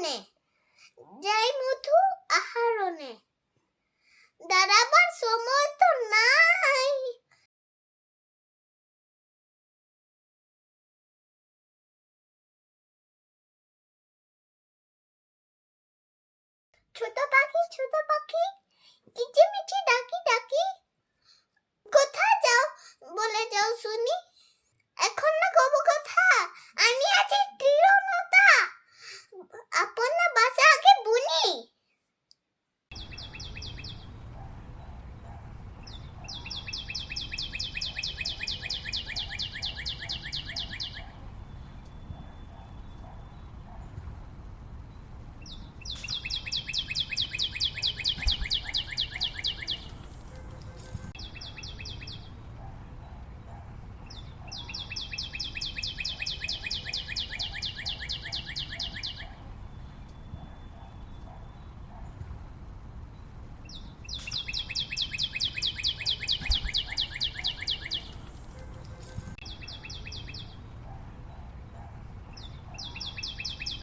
বনে যাই মধু আহারণে। দাঁড়াবার সময় তো নাই। ছোট পাখি ছোট পাখি, কিচিমিচি ডাকি ডাকি।